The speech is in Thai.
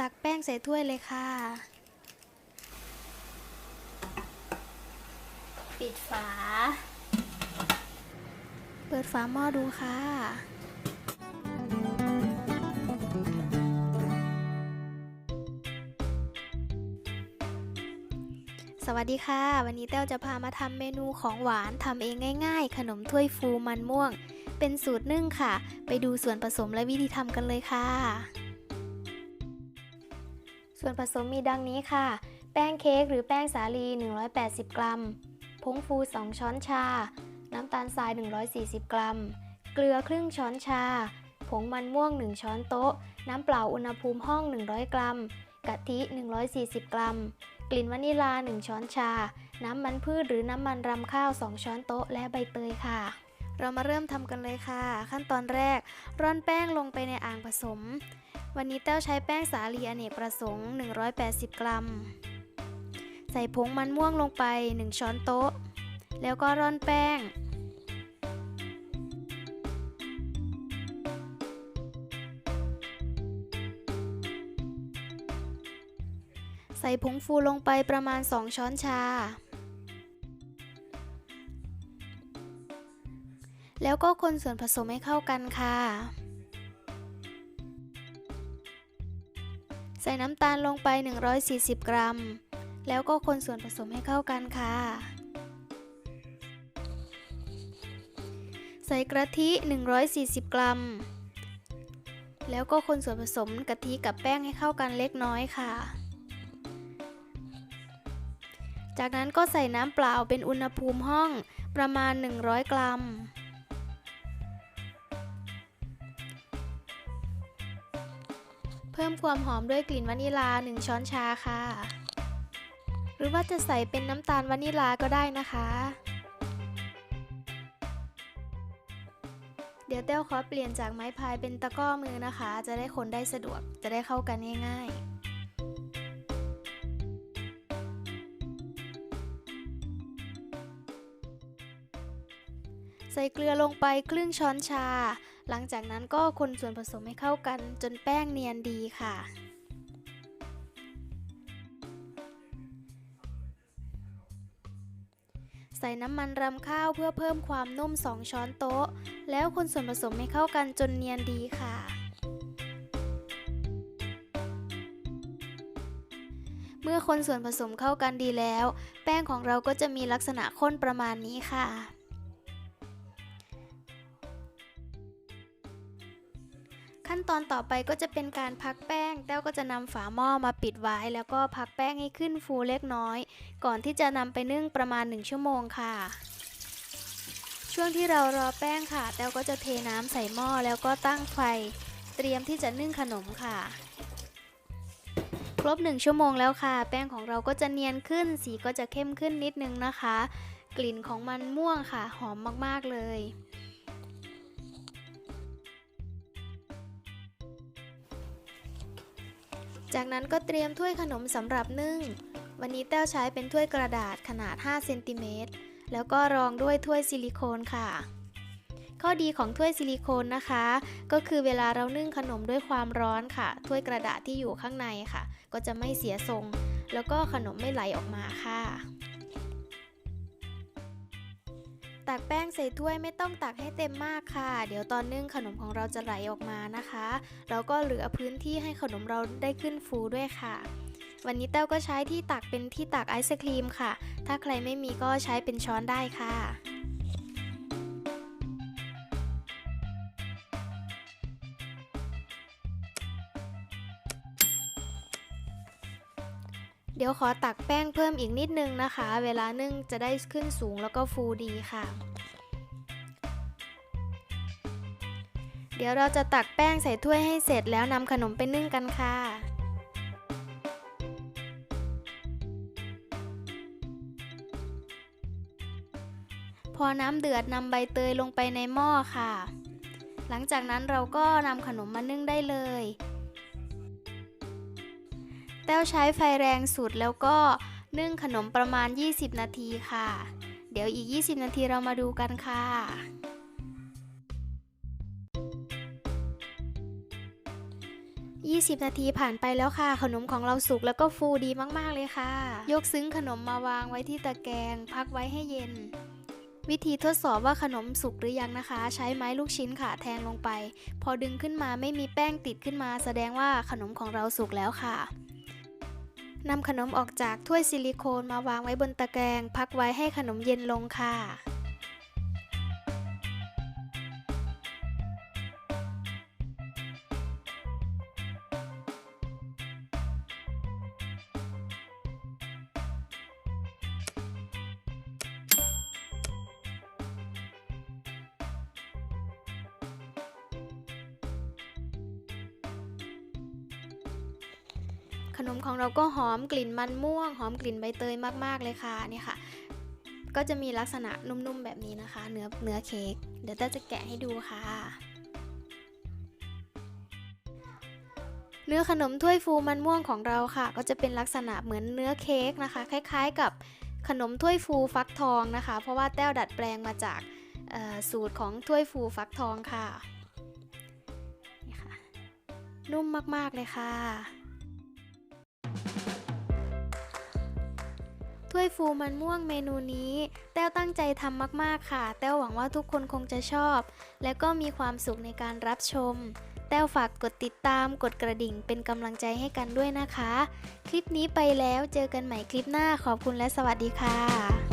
ตักแป้งใส่ถ้วยเลยค่ะ ปิดฝา เปิดฝาหม้อดูค่ะ สวัสดีค่ะ วันนี้เต้วจะพามาทำเมนูของหวานทำเองง่าย ๆ ขนมถ้วยฟูมันม่วง เป็นสูตรนึ่งค่ะ ไปดูส่วนผสมและวิธีทำกันเลยค่ะ ส่วนผสมมีดังนี้ค่ะ แป้งเค้กหรือแป้งสาลี 180 กรัม ผงฟู 2 ช้อนชา น้ำตาลทราย 140 กรัม เกลือครึ่งช้อนชา ผงมันม่วง 1 ช้อนโต๊ะ น้ำเปล่าอุณหภูมิห้อง 100 กรัม กะทิ 140 กรัม กลิ่นวานิลา 1 ช้อนชา น้ำมันพืชหรือน้ำมันรำข้าว 2 ช้อนโต๊ะ และใบเตยค่ะเรามาเริ่มทำกันเลยค่ะ ขั้นตอนแรก ร่อนแป้งลงไปในอ่างผสม วันนี้แต้วใช้แป้งสาลีอเนกประสงค์ 180 กรัม ใส่ผงมันม่วงลงไป 1 ช้อนโต๊ะ แล้วก็ร่อนแป้ง ใส่ผงฟูลงไปประมาณ 2 ช้อนชา แล้วก็คนส่วนผสมให้เข้ากันค่ะ ใส่น้ำตาลลงไป 140 กรัม แล้วก็คนส่วนผสมให้เข้ากันค่ะ ใส่กะทิ 140 กรัม แล้วก็คนส่วนผสมกะทิกับแป้งให้เข้ากันเล็กน้อยค่ะ จากนั้นก็ใส่น้ำเปล่าเป็นอุณหภูมิห้องประมาณ 100 กรัม พิ่มความหอมด้วยกลิ่นวานิลา 1 ช้อนชาค่ะ หรือว่าจะใส่เป็นน้ำตาลวานิลาก็ได้นะคะ เดี๋ยวเต้วขอเปลี่ยนจากไม้พายเป็นตะก้อมือนะคะ จะได้คนได้สะดวกจะได้เข้ากันง่ายๆใส่เกลือลงไปครึ่งช้อนชา หลังจากนั้นก็คนส่วนผสมให้เข้ากันจนแป้งเนียนดีค่ะ ใส่น้ำมันรำข้าวเพื่อเพิ่มความนุ่ม 2 ช้อนโต๊ะ แล้วคนส่วนผสมให้เข้ากันจนเนียนดีค่ะเมื่อคนส่วนผสมเข้ากันดีแล้ว แป้งของเราก็จะมีลักษณะข้นประมาณนี้ค่ะ ขั้นตอนต่อไปก็จะเป็นการพักแป้ง แต้วก็จะนำฝาหม้อมาปิดไว้ แล้วก็พักแป้งให้ขึ้นฟูเล็กน้อย ก่อนที่จะนำไปนึ่งประมาณ 1 ชั่วโมงค่ะ ช่วงที่เรารอแป้งค่ะ แต้วก็จะเทน้ำใส่หม้อแล้วก็ตั้งไฟ เตรียมที่จะนึ่งขนมค่ะ ครบ 1 ชั่วโมงแล้วค่ะ แป้งของเราก็จะเนียนขึ้น สีก็จะเข้มขึ้นนิดนึงนะคะ กลิ่นของมันม่วงค่ะ หอมมากๆเลย จากนั้นก็เตรียมถ้วยขนมสำหรับนึ่ง วันนี้แต้วใช้เป็นถ้วยกระดาษขนาด 5 เซนติเมตร แล้วก็รองด้วยถ้วยซิลิโคนค่ะ ข้อดีของถ้วยซิลิโคนนะคะ ก็คือเวลาเรานึ่งขนมด้วยความร้อนค่ะ ถ้วยกระดาษที่อยู่ข้างในค่ะ ก็จะไม่เสียทรง แล้วก็ขนมไม่ไหลออกมาค่ะ ตักแป้งใส่ถ้วยไม่ต้องตักให้เต็มมากค่ะ เดี๋ยวตอนนึ่งขนมของเราจะไหลออกมานะคะเราก็เหลือพื้นที่ให้ขนมเราได้ขึ้นฟูด้วยค่ะ วันนี้เต้าก็ใช้ที่ตักเป็นที่ตักไอศครีมค่ะ ถ้าใครไม่มีก็ใช้เป็นช้อนได้ค่ะ เดี๋ยวขอตักแป้งเพิ่มอีกนิดนึงนะคะ เวลานึ่งจะได้ขึ้นสูงแล้วก็ฟูดีค่ะ เดี๋ยวเราจะตักแป้งใส่ถ้วยให้เสร็จแล้วนำขนมไปนึ่งกันค่ะพอน้ำเดือดนำใบเตยลงไปในหม้อค่ะ หลังจากนั้นเราก็นำขนมมานึ่งได้เลย แต้วใช้ไฟแรงสุดแล้วก็นึ่งขนมประมาณ 20 นาทีค่ะ เดี๋ยวอีก 20 นาทีเรามาดูกันค่ะ20 20 นาทีผ่านไปแล้วค่ะ ขนมของเราสุกแล้วก็ฟูดีมากๆเลยค่ะ ยกซึ้งขนมมาวางไว้ที่ตะแกรงพักไว้ให้เย็น วิธีทดสอบว่าขนมสุกหรือยังนะคะ ใช้ไม้ลูกชิ้นค่ะแทงลงไป พอดึงขึ้นมาไม่มีแป้งติดขึ้นมา แสดงว่าขนมของเราสุกแล้วค่ะ นำขนมออกจากถ้วยซิลิโคนมาวางไว้บนตะแกรงพักไว้ให้ขนมเย็นลงค่ะ ขนมของเราก็หอมกลิ่นมันม่วง หอมกลิ่นใบเตยมากๆเลยค่ะนี่ค่ะ ก็จะมีลักษณะนุ่มๆแบบนี้นะคะเนื้อเนื้อเค้กเดี๋ยวเต้จะแกะให้ดูค่ะ เนื้อขนมถ้วยฟูมันม่วงของเราค่ะ ก็จะเป็นลักษณะเหมือนเนื้อเค้กนะคะ คล้าย ๆ กับขนมถ้วยฟูฟักทองนะคะ เพราะว่าแต้วดัดแปลงมาจากสูตรของถ้วยฟูฟักทองค่ะ นี่ค่ะ นุ่มมาก ๆ เลยค่ะ ถ้วยฟูมันม่วงเมนูนี้ แต้วตั้งใจทำมากๆค่ะ แต้วหวังว่าทุกคนคงจะชอบ และก็มีความสุขในการรับชม แต้วฝากกดติดตามกดกระดิ่งเป็นกำลังใจให้กันด้วยนะคะ คลิปนี้ไปแล้วเจอกันใหม่คลิปหน้าขอบคุณและสวัสดีค่ะ